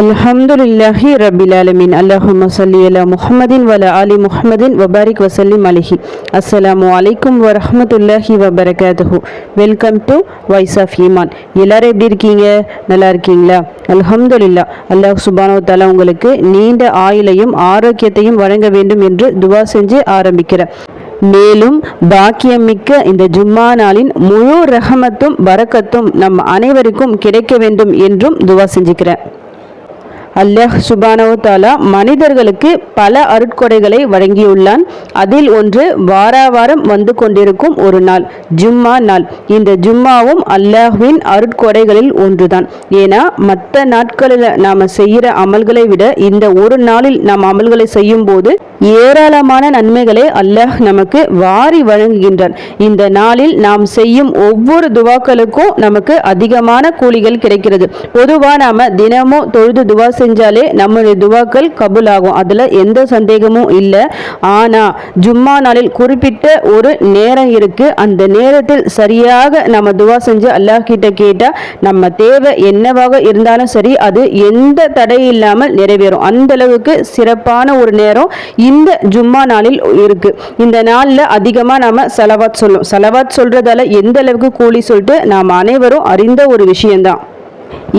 அல்ஹம்துலில்லாஹி ரபில் அலமின் அல்லாஹும் சல்லி அலா முஹமதின் வல அலி முஹமதின் வபாரிக் வசல்லி அலிஹி. அஸ்ஸலாமு அலைக்கும் வரஹமத்துல்லாஹி வபரகாத்துஹு. வெல்கம் டு வாய்ஸ் ஆஃப் ஈமான். எல்லாரும் எப்படி இருக்கீங்க? நல்லா இருக்கீங்களா? அல்ஹம்துலில்லா. அல்லாஹ் சுபானோ தாலா உங்களுக்கு நீண்ட ஆயுளையும் ஆரோக்கியத்தையும் வழங்க வேண்டும் என்று துவா செஞ்சு ஆரம்பிக்கிறேன் மேலும் பாக்கியமிக்க இந்த ஜும்மா நாளின் முழு ரஹமத்தும் வரக்கத்தும் நம் அனைவருக்கும் கிடைக்க வேண்டும் என்றும் துவா செஞ்சுக்கிறேன் அல்லாஹ் சுபானவு தாலா மனிதர்களுக்கு பல அருட்கொடைகளை வழங்கியுள்ளான். அதில் ஒன்று வாராவாரம் வந்து கொண்டிருக்கும் ஒரு நாள் ஜும்மா நாள். இந்த ஜும்மாவும் அல்லாஹ்வின் அருட்கொடைகளில் ஒன்றுதான். ஏன்னா மற்ற நாட்களில் நாம் செய்கிற அமல்களை விட இந்த ஒரு நாளில் நாம் அமல்களை செய்யும் போது ஏராளமான நன்மைகளை அல்லாஹ் நமக்கு வாரி வழங்குகின்றான். இந்த நாளில் நாம் செய்யும் ஒவ்வொரு துவாக்களுக்கும் நமக்கு அதிகமான கூலிகள் கிடைக்கிறது. பொதுவாக நாம தினமும் தொழுது துவா செஞ்சாலே நம்முடைய துவாக்கள் கபுல் ஆகும் அதில் எந்த சந்தேகமும் இல்லை. ஆனால் ஜும்மா நாளில் குறிப்பிட்ட ஒரு நேரம் இருக்கு. அந்த நேரத்தில் சரியாக நம்ம துவா செஞ்சு அல்லாஹ் கிட்ட கேட்டால் நம்ம தேவை என்னவாக இருந்தாலும் சரி அது எந்த தடை இல்லாமல் நிறைவேறும். அந்த அளவுக்கு சிறப்பான ஒரு நேரம் இந்த ஜும்மா நாளில் இருக்கு. இந்த நாளில் அதிகமாக நாம செலவாத் சொல்லும். செலவாத் சொல்றதால எந்த அளவுக்கு கூலி சொல்லிட்டு நாம் அனைவரும் அறிந்த ஒரு விஷயம்தான்.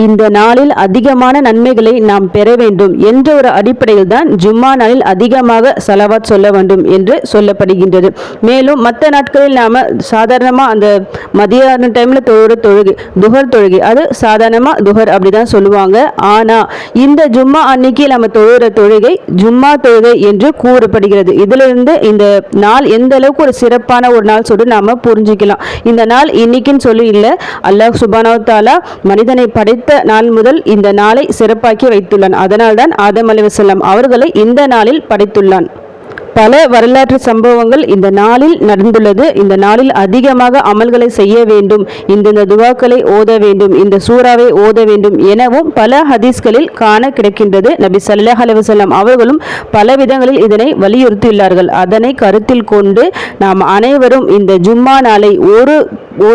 இந்த நாளில் அதிகமான நன்மைகளை நாம் பெற வேண்டும் என்ற ஒரு அடிப்படையில் தான் ஜும்மா நாளில் அதிகமாக செலவாத் சொல்ல வேண்டும் என்று சொல்லப்படுகின்றது. மேலும் மற்ற நாட்களில் நாம் சாதாரணமாக அந்த மதியான டைமில் தொழுகிற தொழுகை துகர் தொழுகை அது சாதாரணமாக துகர் அப்படி தான் சொல்லுவாங்க. ஆனால் இந்த ஜும்மா அன்னைக்கு நம்ம தொழுகிற தொழுகை ஜும்மா தொழுகை என்று கூறப்படுகிறது. இதிலிருந்து இந்த நாள் எந்த அளவுக்கு ஒரு சிறப்பான ஒரு நாள் சொல்லி நாம புரிஞ்சுக்கலாம். இந்த நாள் இன்னைக்குன்னு சொல்லி இல்லை அல்லாஹ் சுபானாவத்தாலா தாலா மனிதனை படைத்த நாள் முதல் இந்த நாளை சிறப்பாக்கி வைத்துள்ளான். அதனால்தான் ஆதம் அலிவசல்லாம் அவர்களை இந்த நாளில் படைத்துள்ளான். பல வரலாற்று சம்பவங்கள் இந்த நாளில் நடந்துள்ளது. இந்த நாளில் அதிகமாக அமல்களை செய்ய வேண்டும். இந்தந்த துவாக்களை ஓத வேண்டும். இந்த சூறாவை ஓத வேண்டும் எனவும் பல ஹதீஸ்களில் காண கிடைக்கின்றது. நபி சல்லாஹ் அலுவலம் அவர்களும் பல விதங்களில் இதனை வலியுறுத்தியுள்ளார்கள். அதனை கருத்தில் கொண்டு நாம் அனைவரும் இந்த ஜும்மா நாளை ஒரு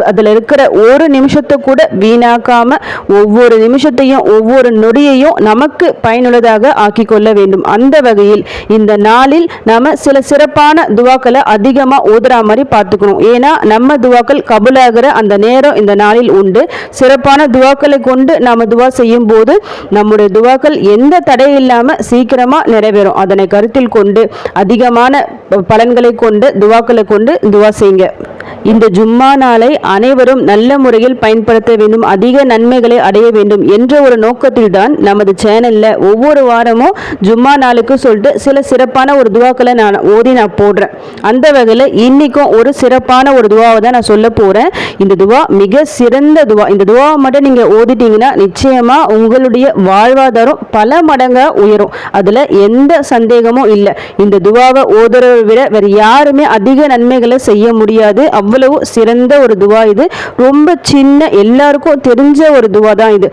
அதில் இருக்கிற ஒரு நிமிஷத்தை கூட வீணாக்காம ஒவ்வொரு நிமிஷத்தையும் ஒவ்வொரு நொடியையும் நமக்கு பயனுள்ளதாக ஆக்கி கொள்ள வேண்டும். அந்த வகையில் இந்த நாளில் நாம சில சிறப்பான துவாக்களை அதிகமாக ஓதுற மாதிரி பார்த்துக்கணும். ஏன்னா நம்ம துவாக்கள் கபுலாகிற அந்த நேரம் இந்த நாளில் உண்டு. சிறப்பான துவாக்களை கொண்டு நாம் துவா செய்யும் போது நம்முடைய துவாக்கள் எந்த தடை இல்லாமல் சீக்கிரமாக நிறைவேறும். அதனை கருத்தில் கொண்டு அதிகமான பலன்களை கொண்டு துவாக்களை கொண்டு துவா செய்யுங்க. இந்த ஜும்மா நாளை அனைவரும் நல்ல முறையில் பயன்படுத்த வேண்டும் அதிக நன்மைகளை அடைய வேண்டும் என்ற ஒரு நோக்கத்தில் தான் நமது சேனலில் ஒவ்வொரு வாரமும் ஜும்மா நாளுக்கு சொல்லிட்டு சில சிறப்பான ஒரு துவாக்களை நான் ஓதி நான் போடுறேன். அந்த வகையில் இன்றைக்கும் ஒரு சிறப்பான ஒரு துவாவை தான் நான் சொல்ல போகிறேன் இந்த துவா மிக சிறந்த துவா. இந்த துவாவை மட்டும் நீங்கள் ஓதிட்டீங்கன்னா நிச்சயமாக உங்களுடைய வாழ்வாதாரம் பல மடங்காக உயரும். அதில் எந்த சந்தேகமும் இல்லை. இந்த துவாவை ஓதுறதை விட வேறு யாருமே அதிக நன்மைகளை செய்ய முடியாது. அவ்வளவு சிறந்த ஒரு துவா இது. ரொம்ப சின்ன எல்லாருக்கும் தெரிஞ்ச ஒரு துவா தான் இது.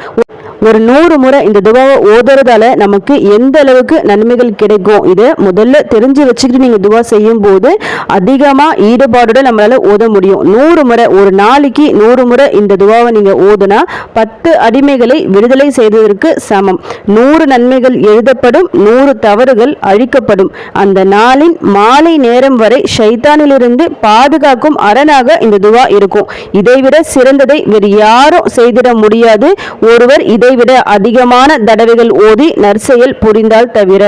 ஒரு நூறு முறை இந்த துவாவை ஓதுறதால நமக்கு எந்த அளவுக்கு நன்மைகள் கிடைக்கும்? இதை முதல்ல தெரிஞ்சு வச்சுக்கிட்டு நீங்கள் துவா செய்யும் போது அதிகமாக ஈடுபாடோட நம்மளால் ஓத முடியும். நூறு முறை ஒரு நாளைக்கு நூறு முறை இந்த துவாவை நீங்கள் ஓதுனா பத்து அடிமைகளை விடுதலை செய்ததற்கு சமம். நூறு நன்மைகள் எழுதப்படும் நூறு தவறுகள் அழிக்கப்படும். அந்த நாளின் மாலை நேரம் வரை ஷைத்தானிலிருந்து பாதுகாக்கும் அரணாக இந்த துவா இருக்கும். இதைவிட சிறந்ததை வேறு யாரும் செய்திட முடியாது. ஒருவர் இதை விட அதிகமான தடவைகள் ஓதி நற்செயல் புரிந்தால் தவிர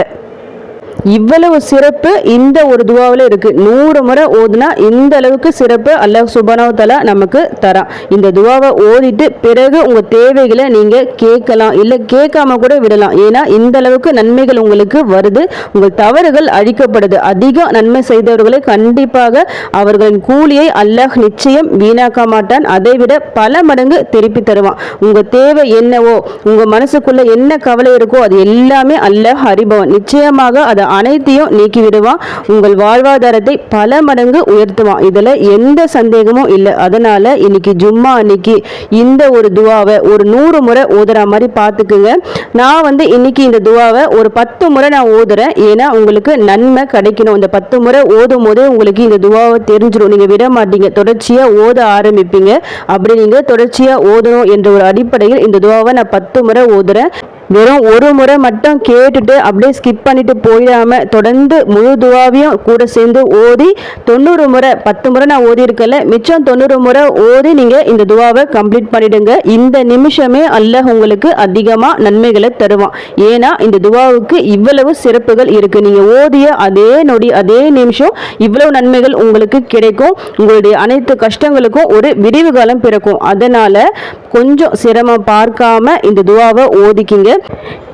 இவ்வளவு சிறப்பு இந்த ஒரு துவாவில் இருக்கு. நூறு முறை ஓதுனா இந்த அளவுக்கு சிறப்பு அல்லாஹ் சுபனவத்தலா நமக்கு தரான் இந்த துவாவை ஓதிட்டு பிறகு உங்க தேவைகளை நீங்க கேட்கலாம். இல்லை கேட்காம கூட விடலாம். ஏன்னா இந்த அளவுக்கு நன்மைகள் உங்களுக்கு வருது. உங்கள் தவறுகள் அழிக்கப்படுது. அதிக நன்மை செய்தவர்களை கண்டிப்பாக அவர்களின் கூலியை அல்லாஹ் நிச்சயம் வீணாக்க மாட்டான். அதை விட பல மடங்கு திருப்பி தருவான். உங்க தேவை என்னவோ உங்க மனசுக்குள்ள என்ன கவலை இருக்கோ அது எல்லாமே அல்லாஹ் அறிபவன். நிச்சயமாக அதை அனைத்தையும் நீக்கிவிடுவான் உங்கள் வாழ்வாதாரத்தை பல மடங்கு உயர்த்துவான் இதில் எந்த சந்தேகமும் இல்லை. அதனால் இன்னைக்கு ஜும்மா அன்னைக்கு இந்த ஒரு துவாவை ஒரு நூறு முறை ஓதுற மாதிரி பார்த்துக்குங்க. நான் வந்து இன்னைக்கு இந்த துவாவை ஒரு பத்து முறை நான் ஓதுறேன். ஏன்னா உங்களுக்கு நன்மை கிடைக்கணும். இந்த பத்து முறை ஓதும் போதே உங்களுக்கு இந்த துவாவை தெரிஞ்சிடும் நீங்கள் விட மாட்டீங்க. தொடர்ச்சியாக ஓத ஆரம்பிப்பீங்க. அப்படி நீங்கள் தொடர்ச்சியாக ஓதணும் என்ற ஒரு அடிப்படையில் இந்த துவாவை நான் பத்து முறை ஓதுறேன். வெறும் ஒரு முறை மட்டும் கேட்டுட்டு அப்படியே ஸ்கிப் பண்ணிட்டு போயிடாமல் தொடர்ந்து முழு துவாவையும் கூட சேர்ந்து ஓதி தொண்ணூறு முறை பத்து முறை நான் ஓதி இருக்கல மிச்சம் தொண்ணூறு முறை ஓதி நீங்க இந்த துவாவை கம்ப்ளீட் பண்ணிடுங்க. இந்த நிமிஷமே அல்லாஹ் உங்களுக்கு அதிகமா நன்மைகளை தருவான். ஏன்னா இந்த துவாவுக்கு இவ்வளவு சிறப்புகள் இருக்கு. நீங்க ஓதிய அதே நொடி அதே நிமிஷம் இவ்வளவு நன்மைகள் உங்களுக்கு கிடைக்கும். உங்களுடைய அனைத்து கஷ்டங்களுக்கும் ஒரு விரிவு காலம் பிறக்கும். அதனால கொஞ்சம் சிரமம் பார்க்காம இந்த துவாவை ஓதிக்கிங்க.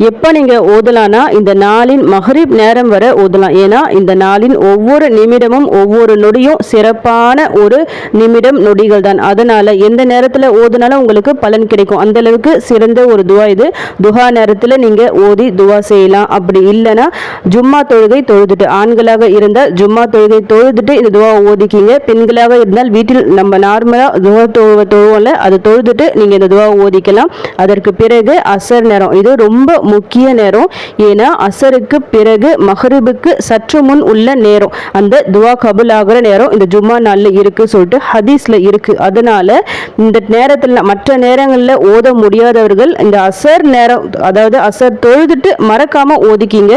எப்போ நீங்கள் ஓதலாம்னா இந்த நாளின் மஹரிப் நேரம் வரை ஓதலாம். ஏன்னா இந்த நாளின் ஒவ்வொரு நிமிடமும் ஒவ்வொரு நொடியும் சிறப்பான ஒரு நிமிடம் நொடிகள் தான் அதனால் எந்த நேரத்தில் ஓதுனாலும் உங்களுக்கு பலன் கிடைக்கும். அந்தளவுக்கு சிறந்த ஒரு துவா இது. துஹா நேரத்தில் நீங்கள் ஓதி துவா செய்யலாம். அப்படி இல்லைன்னா ஜும்மா தொழுகை தொழுதுட்டு ஆண்களாக இருந்தால் ஜும்மா தொழுகை தொழுதுட்டு இந்த துவா ஓதிக்கிங்க. பெண்களாக இருந்தால் வீட்டில் நம்ம நார்மலாக துவா தொழுவ தொழுவோம்ல அதை தொழுதுட்டு நீங்கள் இந்த துவா ஓதிக்கலாம். அதற்கு பிறகு அசர் நேரம். இது ரொம்ப முக்கிய நேரம். ஏன்னா அசருக்கு பிறகு மஹரிபுக்கு சற்று முன் உள்ள நேரம். அந்த துவா கபுல் ஆகிற நேரம் இந்த ஜும்மா நாளில் இருக்குது சொல்லிட்டு ஹதீஸ்ல இருக்கு. அதனால இந்த நேரத்தில் மற்ற நேரங்களில் ஓத முடியாதவர்கள் இந்த அசர் நேரம் அதாவது அசர் தொழுதுட்டு மறக்காமல் ஓதிக்கிங்க.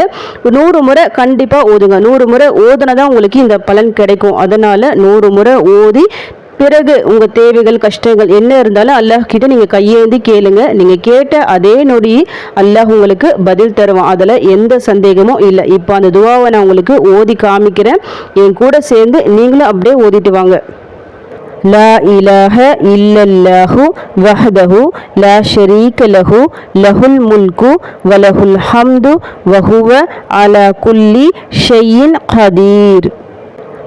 நூறு முறை கண்டிப்பாக ஓதுங்க. நூறு முறை ஓதுனதான் உங்களுக்கு இந்த பலன் கிடைக்கும். அதனால் நூறு முறை ஓதி பிறகு உங்கள் தேவைகள் கஷ்டங்கள் என்ன இருந்தாலும் அல்லாஹ் கிட்ட நீங்கள் கையேந்தி கேளுங்க. நீங்கள் கேட்ட அதே நொடி அல்லாஹ் உங்களுக்கு பதில் தருவான். அதில் எந்த சந்தேகமும் இல்லை. இப்போ அந்த துவாவை நான் உங்களுக்கு ஓதி காமிக்கிறேன். என் கூட சேர்ந்து நீங்களும் அப்படியே ஓதிட்டு வாங்க. لا إله إلا الله وحده لا شريك له له الملك وله الحمد وهو على كل شيء قدير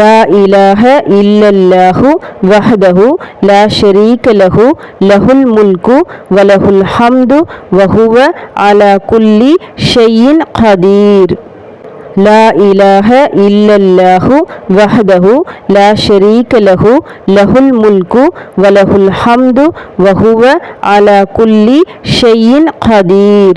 லா இலாஹ இல்லல்லாஹு வஹதஹு லா ஷரீக லஹு லஹுல் முல்கு வலஹுல் ஹம்து வஹுவ அலா குல்லி ஷையின் ஹதீர் لا إله إلا الله وحده لا شريك له له الملك وله الحمد وهو على كل شيء قدير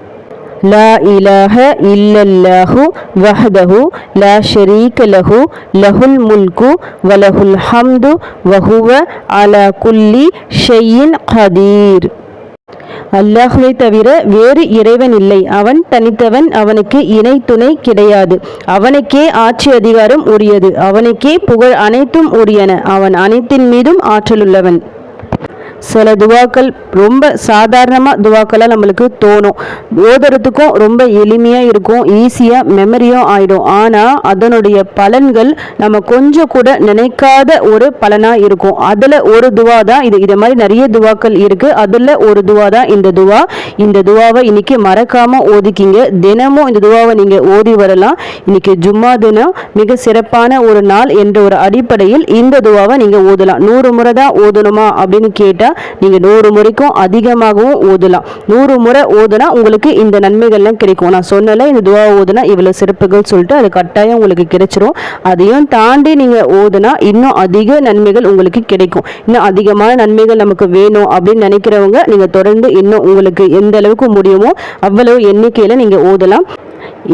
لا إله إلا வஹதஹு وحده لا லஹு லஹுல் முல்கு الملك وله الحمد وهو على كل شيء قدير அல்லாஹுவை தவிர வேறு இறைவன் இல்லை. அவன் தனித்தவன் அவனுக்கு இணை துணை கிடையாது. அவனுக்கே ஆட்சி அதிகாரம் உரியது. அவனுக்கே புகழ் அனைத்தும் உரியன. அவன் அனைத்தின் மீதும் ஆற்றலுள்ளவன். சில துவாக்கள் ரொம்ப சாதாரணமாக துவாக்களாக நம்மளுக்கு தோணும். ஓதுறதுக்கும் ரொம்ப எளிமையாக இருக்கும் ஈஸியாக மெமரியும் ஆயிடும். ஆனால் அதனுடைய பலன்கள் நம்ம கொஞ்சம் கூட நினைக்காத ஒரு பலனாக இருக்கும். அதில் ஒரு துவா தான் இது. இதை மாதிரி நிறைய துவாக்கள் இருக்குது அதில் ஒரு துவா தான் இந்த துவா. இந்த துவாவை இன்னைக்கு மறக்காமல் ஓதிக்கிங்க. தினமும் இந்த துவாவை நீங்கள் ஓதி வரலாம். இன்னைக்கு ஜும்மா தினம். மிக சிறப்பான ஒரு நாள் என்ற ஒரு அடிப்படையில் இந்த துவாவை நீங்கள் ஓதலாம். நூறு முறை தான் ஓதணுமா அப்படின்னு கேட்டால் நீங்கள் நூறு முறைக்கும் அதிகமாகவும் ஓதலாம். நூறு முறை ஓதுனா உங்களுக்கு இந்த நன்மைகள்லாம் கிடைக்கும். நான் சொன்னல இந்த துவா ஓதுனா இவ்வளோ சிறப்புகள் சொல்லிட்டு அது கட்டாயம் உங்களுக்கு கிடைச்சிரும். அதையும் தாண்டி நீங்கள் ஓதுனா இன்னும் அதிக நன்மைகள் உங்களுக்கு கிடைக்கும். இன்னும் அதிகமான நன்மைகள் நமக்கு வேணும் அப்படின்னு நினைக்கிறவங்க நீங்கள் தொடர்ந்து இன்னும் உங்களுக்கு எந்த அளவுக்கு முடியுமோ அவ்வளவு எண்ணிக்கையில் நீங்கள் ஓதலாம்.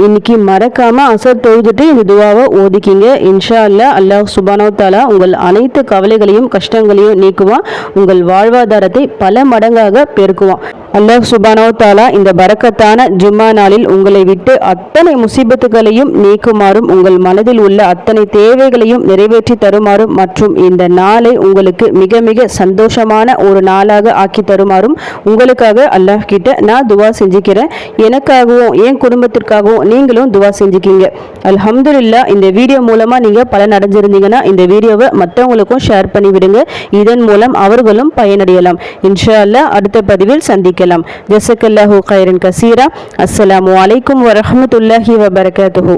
இன்னைக்கு மறக்காம அசர் தொழுதுட்டு இந்த துவாவை ஓதிக்கிங்க. இன்ஷா அல்லா அல்லாஹ் சுபானோ தாலா உங்கள் அனைத்து கவலைகளையும் கஷ்டங்களையும் நீக்குவான். உங்கள் வாழ்வாதாரத்தை பல மடங்காக பெருக்குவான். அல்லாஹ் சுபானோ தாலா இந்த பரக்கத்தான ஜும்மா நாளில் உங்களை விட்டு அத்தனை முசீபத்துகளையும் நீக்குமாறும் உங்கள் மனதில் உள்ள அத்தனை தேவைகளையும் நிறைவேற்றி தருமாறும் மற்றும் இந்த நாளை உங்களுக்கு மிக மிக சந்தோஷமான ஒரு நாளாக ஆக்கி தருமாறும் உங்களுக்காக அல்லாஹ் கிட்ட நான் துவா செஞ்சுக்கிறேன். எனக்காகவும் என் குடும்பத்திற்காகவும் நீங்களும் துவா செஞ்சுக்கிங்க. அல்ஹம்துல்லா இந்த வீடியோ மூலமாக நீங்கள் பலன் அடைஞ்சிருந்தீங்கன்னா இந்த வீடியோவை மற்றவங்களுக்கும் ஷேர் பண்ணிவிடுங்க. இதன் மூலம் அவர்களும் பயனடையலாம். இன்ஷா அல்லா அடுத்த பதிவில் சந்திக்கலாம். ஜசக்கல்லாஹூ கைரன் கசீரா அஸ்ஸலாமு அலைக்கும் வரஹமத்துல்லாஹி வபரகாத்துஹூ